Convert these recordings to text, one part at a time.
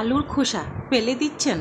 আলুর খোসা ফেলে দিচ্ছেন?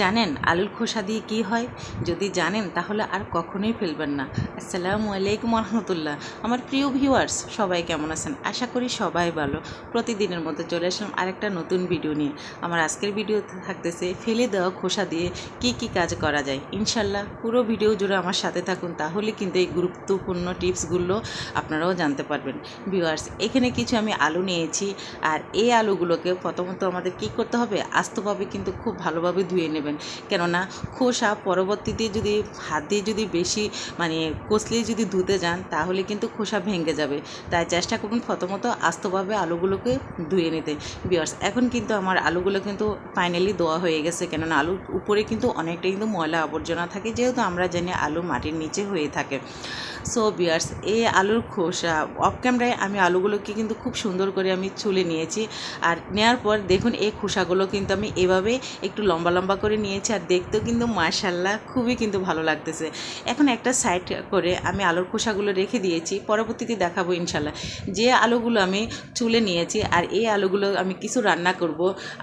জানেন আলুর খোসা দিয়ে কি হয়? যদি জানেন, তাহলে আর কখনোই ফেলবেন না। আসসালামু আলাইকুম রহমতুল্লাহ আমার প্রিয় ভিউয়ার্স, সবাই কেমন আছেন? আশা করি সবাই ভালো। প্রতিদিনের মতো চলে আসলাম আরেকটা নতুন ভিডিও নিয়ে। আমার আজকের ভিডিও থাকতেছে ফেলে দেওয়া খোসা দিয়ে কি কি কাজ করা যায়। ইনশাল্লাহ পুরো ভিডিও জুড়ে আমার সাথে থাকুন, তাহলে কিন্তু এই গুরুত্বপূর্ণ টিপসগুলো আপনারাও জানতে পারবেন। ভিউয়ার্স, এখানে কিছু আমি আলু নিয়েছি, আর এই আলুগুলোকে প্রথমত আমাদের কি করতে হবে? আস্তভাবে কিন্তু খুব ভালোভাবে ধুয়ে নেবেন। কেননা খোসা পরবর্তীতে যদি, হাত দিয়ে যদি বেশি মানে কষলে যদি ধুতে যান, তাহলে কিন্তু খোসা ভেঙে যাবে। তাই চেষ্টা করুন প্রথমত আস্তভাবে আলুগুলোকে ধুয়ে নিতে। বিয়ার্স, এখন কিন্তু আমার আলুগুলো কিন্তু ফাইনালি দেওয়া হয়ে গেছে। কেননা আলুর উপরে কিন্তু অনেকটা কিন্তু ময়লা আবর্জনা থাকে, যেহেতু আমরা জানি আলু মাটির নিচে হয়ে থাকে। সো বিয়ার্স, এই আলুর খোসা অফ ক্যামেরায় আমি আলুগুলোকে কিন্তু খুব সুন্দর করে আমি চুলে নিয়েছি। আর নেওয়ার পর দেখুন এই খোসাগুলো কিন্তু আমি এভাবে একটু লম্বা লম্বা করে নিয়েছি আর দেখতেও কিন্তু মার্শাল্লাহ খুবই কিন্তু ভালো লাগতেছে। এখন একটা সাইড করে আমি আলুর খোসাগুলো রেখে দিয়েছি, পরবর্তীতে দেখাবো ইনশাল্লাহ। যে আলুগুলো আমি চুলে নিয়েছি আর এই আলুগুলো আমি কিছু রান্না করব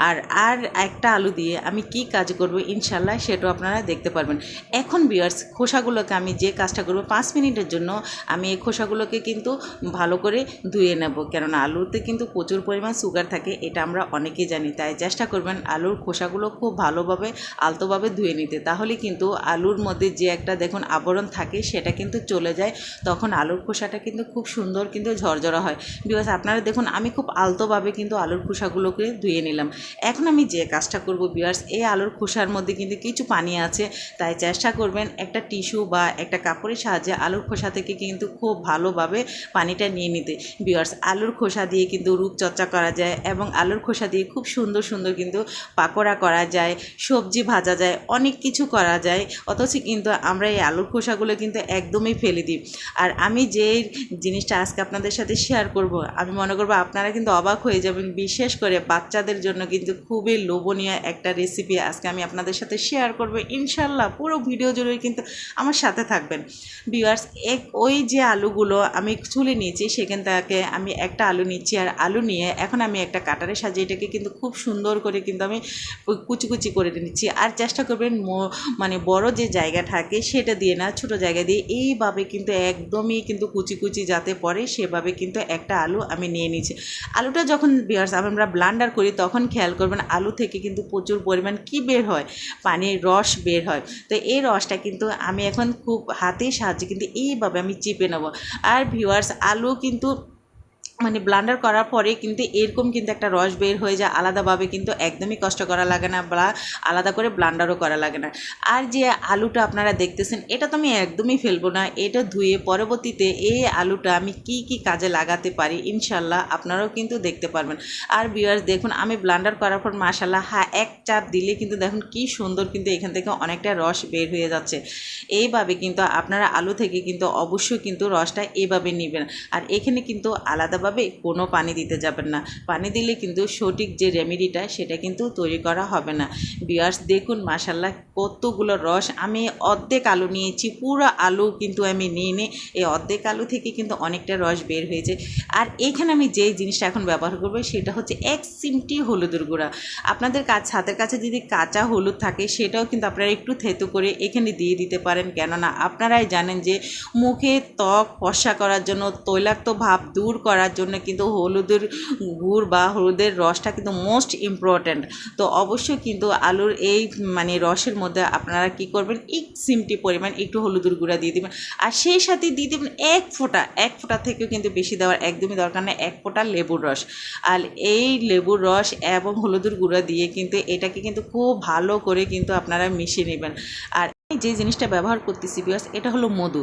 আর আর একটা আলু দিয়ে আমি কি কাজ করব ইনশাল্লাহ সেটাও আপনারা দেখতে পারবেন। এখন বিয়ার্স খোসাগুলোকে আমি যে কাজটা করব পাঁচ মিনিটের জন্য আমি এই খোসাগুলোকে কিন্তু ভালো করে ধুয়ে নেব। কেননা আলুতে কিন্তু প্রচুর পরিমাণ সুগার থাকে, এটা আমরা অনেকেই জানি, তাই চেষ্টা করবেন আলুর খোসাগুলো খুব ভালোভাবে, আলতোভাবে ধুয়ে নিতে। তাহলে কিন্তু আলুর মধ্যে যে একটা দেখুন আবরণ থাকে, সেটা কিন্তু চলে যায়। তখন আলুর খোসাটা কিন্তু খুব সুন্দর কিন্তু ঝরঝরা হয়। বিকজ আপনারা দেখুন, আমি খুব আলতোভাবে কিন্তু আলুর খোসাগুলোকে ধুয়ে নিলাম। এখন আমি যে কাজটা করব বিয়ার্স এই আলুর খোসার মধ্যে কিন্তু কিছু পানি আছে। তাই চেষ্টা করবেন একটা টিস্যু বা একটা কাপড়ের সাহায্যে আলুর খোসা থেকে কিন্তু খুব ভালোভাবে পানিটা নিয়ে নিতে। বিয়ার্স আলুর খোসা দিয়ে কিন্তু রূপচর্চা করা যায় এবং আলুর খোসা দিয়ে খুব সুন্দর সুন্দর কিন্তু পাকোড়া করা যায়, সবজি ভাজা যায়, অনেক কিছু করা যায়। অথচ কিন্তু আমরা এই আলুর খোসাগুলো কিন্তু একদমই ফেলে দিই। আর আমি যে জিনিসটা আজকে আপনাদের সাথে শেয়ার করব, আমি মনে করব আপনারা কিন্তু অবাক হয়ে যাবেন। বিশেষ করে বাচ্চাদের জন্য কিন্তু খুবই লোভনীয় একটা রেসিপি আজকে আমি আপনাদের সাথে শেয়ার করব। ইনশাল্লাহ পুরো ভিডিও জুড়ে কিন্তু আমার সাথে থাকবেন। ভিউয়ার্স এক, ওই যে আলুগুলো আমি চুলে নিয়েছি, সেখান থেকে আমি একটা আলু নিচ্ছি। আর আলু নিয়ে এখন আমি একটা কাটারে সাজিয়ে এটাকে কিন্তু খুব সুন্দর করে কিন্তু আমি কুচি কুচি করে নিচ্ছি। আর চেষ্টা করবেন মানে বড় যে জায়গা থাকে সেটা দিয়ে না, ছোট জায়গা দিয়ে এইভাবে কিন্তু একদমই কিন্তু কুচি কুচি যাতে পড়ে সেভাবে কিন্তু একটা আলু আমি নিয়ে নিচ্ছি। আলুটা যখন বিয়ার্স আমরা ব্লান্ডার করি তখন খেয়াল করবেন আলু থেকে কিন্তু প্রচুর পরিমাণ কি বের হয়? পানির রস বের হয়। তো এই রসটা কিন্তু আমি এখন খুব হাতের সাহায্যে কিন্তু এইভাবে আমি চিপে নেব। আর ভিউয়ার্স আলু কিন্তু মানে ব্লান্ডার করার পরে কিন্তু এরকম কিন্তু একটা রস বের হয়ে যায়, আলাদাভাবে কিন্তু একদমই কষ্ট করা লাগে না বা আলাদা করে ব্লান্ডারও করা লাগে না। আর যে আলুটা আপনারা দেখতেছেন, এটা তো আমি একদমই ফেলব না, এটা ধুয়ে পরবর্তীতে এই আলুটা আমি কি কি কাজে লাগাতে পারি ইনশাল্লাহ আপনারাও কিন্তু দেখতে পারবেন। আর বিয়ার্স দেখুন আমি ব্লান্ডার করার পর মাশাল্লাহ হ্যাঁ এক চাপ দিলে কিন্তু দেখুন কি সুন্দর কিন্তু এখান থেকে অনেকটা রস বের হয়ে যাচ্ছে। এইভাবে কিন্তু আপনারা আলু থেকে কিন্তু অবশ্যই কিন্তু রসটা এইভাবে নেবেন। আর এখানে কিন্তু আলাদাভাবে কোনো পানি দিতে যাবেন না। পানি দিলে কিন্তু সঠিক যে রেমেডিটা সেটা কিন্তু তৈরি করা হবে না। বিয়ার্স দেখুন মাসাল্লাহ কতগুলো রস। আমি অর্ধেক আলু নিয়েছি, পুরো আলু কিন্তু আমি নিয়ে নিই এই অর্ধেক আলু থেকে কিন্তু অনেকটা রস বের হয়েছে। আর এখানে আমি যেই জিনিসটা এখন ব্যবহার করব সেটা হচ্ছে এক সিমটি হলুদের গুঁড়া। আপনাদের কাছ, হাতের কাছে যদি কাঁচা হলুদ থাকে সেটাও কিন্তু আপনারা একটু থেতু করে এখানে দিয়ে দিতে পারেন। কেননা আপনারাই জানেন যে মুখে ত্বক ফর্সা করার জন্য, তৈলাক্ত ভাব দূর করার জন্য কিন্তু হলুদের গুড় বা হলুদের রসটা কিন্তু মোস্ট ইম্পর্ট্যান্ট তো অবশ্যই কিন্তু আলুর এই মানে রসের মধ্যে আপনারা কি করবেন এক সিমটি পরিমাণ একটু হলুদের গুঁড়া দিয়ে দেবেন। আর সেই সাথে দিয়ে দেবেন এক ফোঁটা এক ফোঁটা থেকেও কিন্তু বেশি দেওয়ার একদমই দরকার নেই, এক ফোঁটা লেবুর রস। আর এই লেবুর রস এবং হলুদের গুঁড়া দিয়ে কিন্তু এটাকে কিন্তু খুব ভালো করে কিন্তু আপনারা মিশিয়ে নেবেন। আর যে জিনিসটা ব্যবহার করতেছি বিয়ার্স এটা হলো মধু।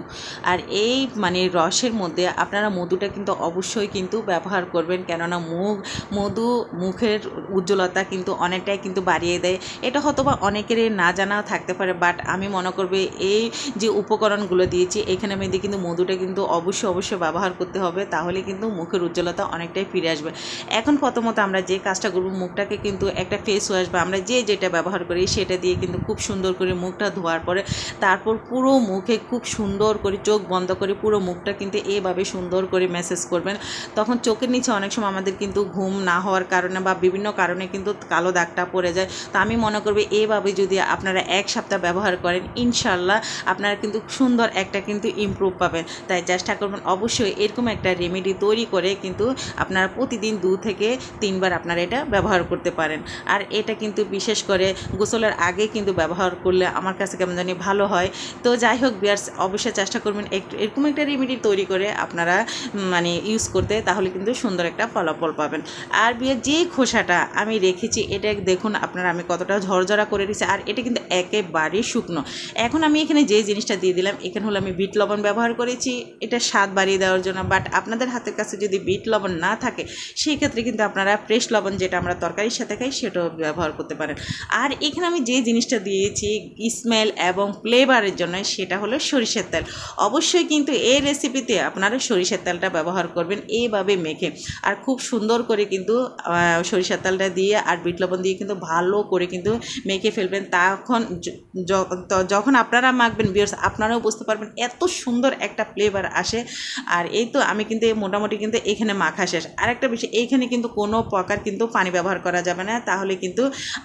আর এই মানে রসের মধ্যে আপনারা মধুটা কিন্তু অবশ্যই কিন্তু ব্যবহার করবেন, কেননা মুখ, মধু মুখের উজ্জ্বলতা কিন্তু অনেকটাই কিন্তু বাড়িয়ে দেয়। এটা হয়তো বা অনেকেরই না জানাও থাকতে পারে বাট আমি মনে করবে এই যে উপকরণগুলো দিয়েছি এখানে মধ্যে কিন্তু মধুটা কিন্তু অবশ্যই অবশ্যই ব্যবহার করতে হবে, তাহলে কিন্তু মুখের উজ্জ্বলতা অনেকটাই ফিরে আসবে। এখন প্রথমত আমরা যে কাজটা করব, মুখটাকে কিন্তু একটা ফেস ওয়াশ বা আমরা যে যেটা ব্যবহার করি, সেটা দিয়ে কিন্তু খুব সুন্দর করে মুখটা ধোয়ার পর পরে তারপর পুরো মুখে খুব সুন্দর করে, চোখ বন্ধ করে পুরো মুখটা কিন্তু এভাবে সুন্দর করে মেসেজ করবেন। তখন চোখের নিচে অনেক সময় আমাদের কিন্তু ঘুম না হওয়ার কারণে বা বিভিন্ন কারণে কিন্তু কালো দাগটা পড়ে যায়। তো আমি মনে করব এভাবে যদি আপনারা এক সপ্তাহ ব্যবহার করেন, ইনশাল্লাহ আপনারা কিন্তু সুন্দর একটা কিন্তু ইমপ্রুভ পাবেন। তাই চেষ্টা করবেন অবশ্যই এরকম একটা রেমেডি তৈরি করে কিন্তু আপনারা প্রতিদিন দু থেকে তিনবার আপনারা এটা ব্যবহার করতে পারেন। আর এটা কিন্তু বিশেষ করে গোসলের আগে কিন্তু ব্যবহার করলে আমার কাছে কেমন জানি ভালো হয়। তো যাই হোক বিয়ার্স, অবশ্যই চেষ্টা করবেন একটু, এরকম একটা রেমেডি তৈরি করে আপনারা মানে ইউজ করতে, তাহলে কিন্তু সুন্দর একটা ফলাফল পাবেন। আর বিয়ের যে খোসাটা আমি রেখেছি, এটা দেখুন, আপনারা আমি কতটা ঝরঝরা করে দিচ্ছি আর এটা কিন্তু একেবারেই শুকনো। এখন আমি এখানে যে জিনিসটা দিয়ে দিলাম, এখানে হলো আমি বিট লবণ ব্যবহার করেছি, এটা স্বাদ বাড়িয়ে দেওয়ার জন্য বাট আপনাদের হাতের কাছে যদি বিট লবণ না থাকে সেই ক্ষেত্রে কিন্তু আপনারা ফ্রেশ লবণ যেটা আমরা তরকারির সাথে খাই, সেটাও ব্যবহার করতে পারেন। আর এখানে আমি যে জিনিসটা দিয়েছি স্মেল এবং ফ্লেভারের জন্য সেটা হলো সরিষার তেল। অবশ্যই কিন্তু এই রেসিপিতে আপনারা সরিষার তেলটা ব্যবহার করবেন, এইভাবে মেখে। আর খুব সুন্দর করে কিন্তু সরিষার তেলটা দিয়ে আর বিট লবণ দিয়ে কিন্তু ভালো করে কিন্তু মেখে ফেলবেন। তখন যখন আপনারা মাখবেন বিয়ার্স আপনারাও বুঝতে পারবেন এত সুন্দর একটা ফ্লেভার আসে। আর এই তো আমি কিন্তু মোটামুটি কিন্তু এখানে মাখা শেষ। আরেকটা বিষয়, এইখানে কিন্তু কোনো প্রকার কিন্তু পানি ব্যবহার করা যাবে না। তাহলে কিন্তু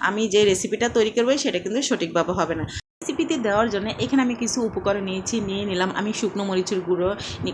আমি যে রেসিপিটা তৈরি করব, সেটা কিন্তু সঠিকভাবে হবে না। রেসিপিতে দেওয়ার জন্য এখানে আমি কিছু উপকরণ নিয়েছি, নিয়ে নিলাম। আমি শুকনো মরিচের গুঁড়ো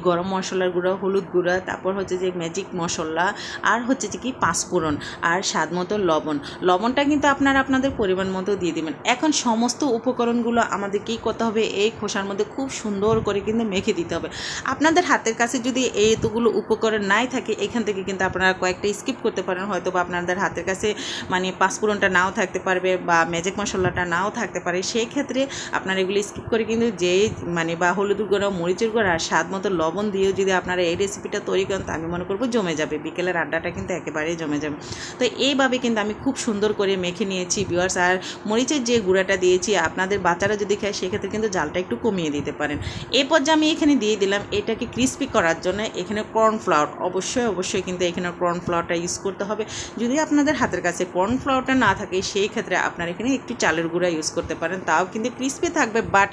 গরম মশলার গুঁড়ো, হলুদ গুঁড়ো, তারপর হচ্ছে যে ম্যাজিক মশলা, আর হচ্ছে যে কি পাঁচফোড়ন, আর স্বাদ মতো লবণ। লবণটা কিন্তু আপনারা আপনাদের পরিমাণ মতো দিয়ে দিবেন। এখন সমস্ত উপকরণগুলো আমাদের কী করতে হবে। এই খোসার মধ্যে খুব সুন্দর করে কিন্তু মেখে দিতে হবে। আপনাদের হাতের কাছে যদি এতগুলো উপকরণ নাই থাকে, এখান থেকে কিন্তু আপনারা কয়েকটা স্কিপ করতে পারেন। হয়তো বা আপনাদের হাতের কাছে মানে পাঁচফোড়নটা নাও থাকতে পারবে বা ম্যাজিক মশলাটা নাও থাকতে পারে। সেই ক্ষেত্রে আপনারা এগুলো স্কিপ করে কিন্তু যে মানে বা হলুদ গুঁড়ো, মরিচের গুঁড়ো আর স্বাদ মতো লবণ দিয়েও যদি আপনারা এই রেসিপিটা তৈরি করেন, তো আমি মনে করব জমে যাবে। বিকেলের আড্ডাটা কিন্তু একেবারেই জমে যাবে। তো এইভাবে কিন্তু আমি খুব সুন্দর করে মেখে নিয়েছি ভিউয়ার্স আর মরিচের যে গুঁড়াটা দিয়েছি, আপনাদের বাচ্চারা যদি খায়, সেক্ষেত্রে কিন্তু জালটা একটু কমিয়ে দিতে পারেন। এই পর্যায়ে আমি এখানে দিয়ে দিলাম, এটাকে ক্রিস্পি করার জন্য এখানে কর্নফ্লাওয়ার অবশ্যই অবশ্যই কিন্তু এখানে কর্নফ্লাওয়ারটা ইউজ করতে হবে। যদি আপনাদের হাতের কাছে কর্নফ্লাওয়ারটা না থাকে, সেই ক্ষেত্রে আপনারা এখানে একটু চালের গুঁড়া ইউজ করতে পারেন। তাও কিন্তু ক্রিস্পি থাকবে বাট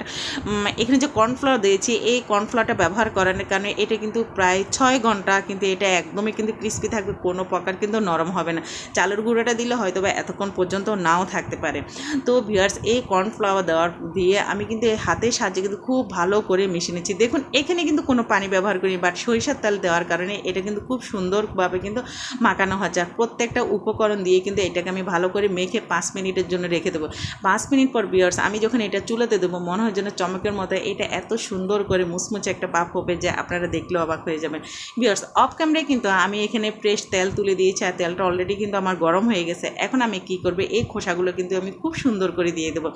এখানে যে কর্নফ্লাওয়ার দিয়েছি, এই কর্নফ্লাওয়ারটা ব্যবহার করার কারণে এটা কিন্তু প্রায় ছয় ঘণ্টা কিন্তু এটা একদমই কিন্তু ক্রিস্পি থাকবে, কোনো প্রকার কিন্তু নরম হবে না। চালের গুঁড়োটা দিলে হয়তো বা এতক্ষণ পর্যন্ত নাও থাকতে পারে। তো ভিউয়ার্স এই কর্নফ্লাওয়ার দেওয়ার দিয়ে আমি কিন্তু এই হাতের সাহায্যে কিন্তু খুব ভালো করে মিশিয়ে নিচ্ছি। দেখুন, এখানে কিন্তু কোনো পানি ব্যবহার করিনি বাট সরিষার তেল দেওয়ার কারণে এটা কিন্তু খুব সুন্দরভাবে কিন্তু মাখানো হচ্ছে। আর প্রত্যেকটা উপকরণ দিয়ে কিন্তু এটাকে আমি ভালো করে মেখে পাঁচ মিনিটের জন্য রেখে দেবো। পাঁচ মিনিট পর বিয়ার্স আমি যখন এটা চুলাতে দেবো। মনে হয় যেন চমকের মতো এটা এত সুন্দর করে মুচমুচে একটা পাপ হবে যে আপনারা দেখলেও অবাক হয়ে যাবেন। বিয়ার্স অফ ক্যামেরায় কিন্তু আমি এখানে ফ্রেশ তেল তুলে দিয়েছি আর তেলটা অলরেডি কিন্তু আমার গরম হয়ে গেছে। এখন আমি কি করব? এই খোসাগুলো কিন্তু আমি খুব সুন্দর করে দিয়ে দেবো।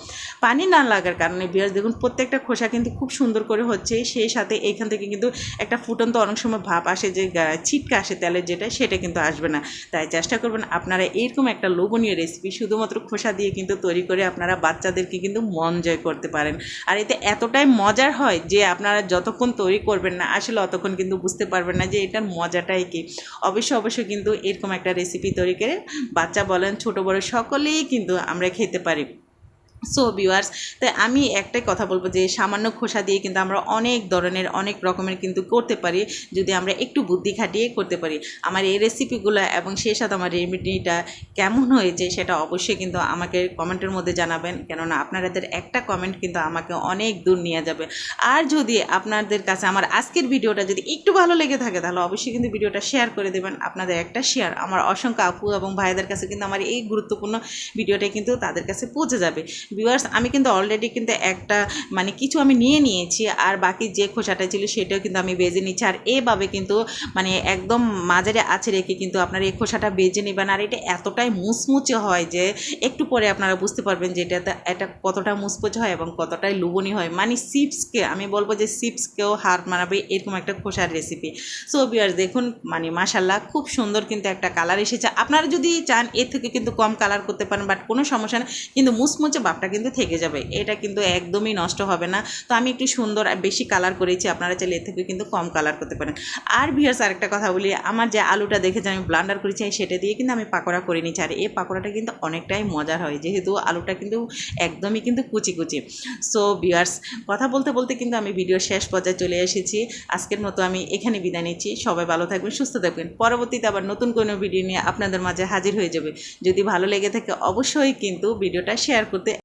পানি না লাগার কারণে বিয়ার্স দেখুন প্রত্যেকটা খোসা কিন্তু খুব সুন্দর করে হচ্ছে, সেই সাথে এখান থেকে কিন্তু একটা ফুটন্ত অনেক সময় ভাব আসে যে ছিটকা আসে তেলের যেটা, সেটা কিন্তু আসবে না। তাই চেষ্টা করবেন আপনারা এরকম একটা লোভনীয় রেসিপি শুধুমাত্র খোসা দিয়ে কিন্তু তৈরি করে আপনারা বাচ্চাদেরকে কিন্তু মন জয় করতে পারেন। আর এতে এতটাই মজার হয় যে আপনারা যতক্ষণ তৈরি করবেন না, আসলে অতক্ষণ কিন্তু বুঝতে পারবেন না যে এটার মজাটাই কি। অবশ্যই অবশ্যই কিন্তু এরকম একটা রেসিপি তৈরি করে বাচ্চা বলেন, ছোট বড় সকলেই কিন্তু আমরা খেতে পারি। সো ভিউয়ার্স তাই আমি একটাই কথা বলব যে সামান্য খোসা দিয়ে কিন্তু আমরা অনেক ধরনের, অনেক রকমের কিন্তু করতে পারি, যদি আমরা একটু বুদ্ধি খাটিয়ে করতে পারি। আমার এই রেসিপিগুলো এবং সেই সাথে আমার রেমেডিটা কেমন হয়েছে সেটা অবশ্যই কিন্তু আমাকে কমেন্টের মধ্যে জানাবেন। কেননা আপনাদের একটা কমেন্ট কিন্তু আমাকে অনেক দূর নিয়ে যাবে। আর যদি আপনাদের কাছে আমার আজকের ভিডিওটা যদি একটু ভালো লেগে থাকে, তাহলে অবশ্যই কিন্তু ভিডিওটা শেয়ার করে দেবেন। আপনাদের একটা শেয়ার আমার অসংখ্য আপু এবং ভাইদের কাছে কিন্তু আমার এই গুরুত্বপূর্ণ ভিডিওটা কিন্তু তাদের কাছে পৌঁছে যাবে। ভিউয়ার্স আমি কিন্তু অলরেডি কিন্তু একটা মানে কিছু আমি নিয়ে নিয়েছি, আর বাকি যে খোসাটা ছিল সেটাও কিন্তু আমি বেজে নিচ্ছি, আর এভাবে কিন্তু মানে একদম মাঝারে আছে রেখে কিন্তু আপনারা এই খোসাটা বেজে নেবেন, আর এটা এতটাই মুচমুচে হয় যে একটু পরে আপনারা বুঝতে পারবেন যে এটা এটা কতটা মুচমুচে হয় এবং কতটাই লুবনি হয়। মানে চিপসকে, আমি বলব যে চিপসকেও হার মানাবে এরকম একটা খোসার রেসিপি সো বিয়ার্স দেখুন মানে মাসাল্লাহ খুব সুন্দর কিন্তু একটা কালার এসেছে। আপনারা যদি চান, এর থেকে কিন্তু কম কালার করতে পারেন বাট কোনো সমস্যা না কিন্তু মুচমুচে বাপ ভাবটা কিন্তু থেকে যাবে। এটা কিন্তু একদমই নষ্ট হবে না। তো আমি একটু সুন্দর বেশি কালার করেছি, আপনারা চাইলে এর থেকে কিন্তু কম কালার করতে পারেন। আর ভিয়ার্স আরেকটা কথা বলি, আমার যে আলুটা দেখেছি আমি ব্লান্ডার করেছি সেটা দিয়ে কিন্তু আমি পাকোড়া করে নিচ্ছি আর এই পাকোড়াটা কিন্তু অনেকটাই মজার হয়, যেহেতু আলুটা কিন্তু একদমই কিন্তু কুচি কুচি সো ভিয়ার্স কথা বলতে বলতে কিন্তু আমি ভিডিও শেষ পর্যায়ে চলে এসেছি। আজকের মতো আমি এখানে বিদায় নিচ্ছি। সবাই ভালো থাকবেন, সুস্থ থাকবেন। পরবর্তীতে আবার নতুন কোনো ভিডিও নিয়ে আপনাদের মাঝে হাজির হয়ে যাবে। যদি ভালো লেগে থাকে, অবশ্যই কিন্তু ভিডিওটা শেয়ার করতে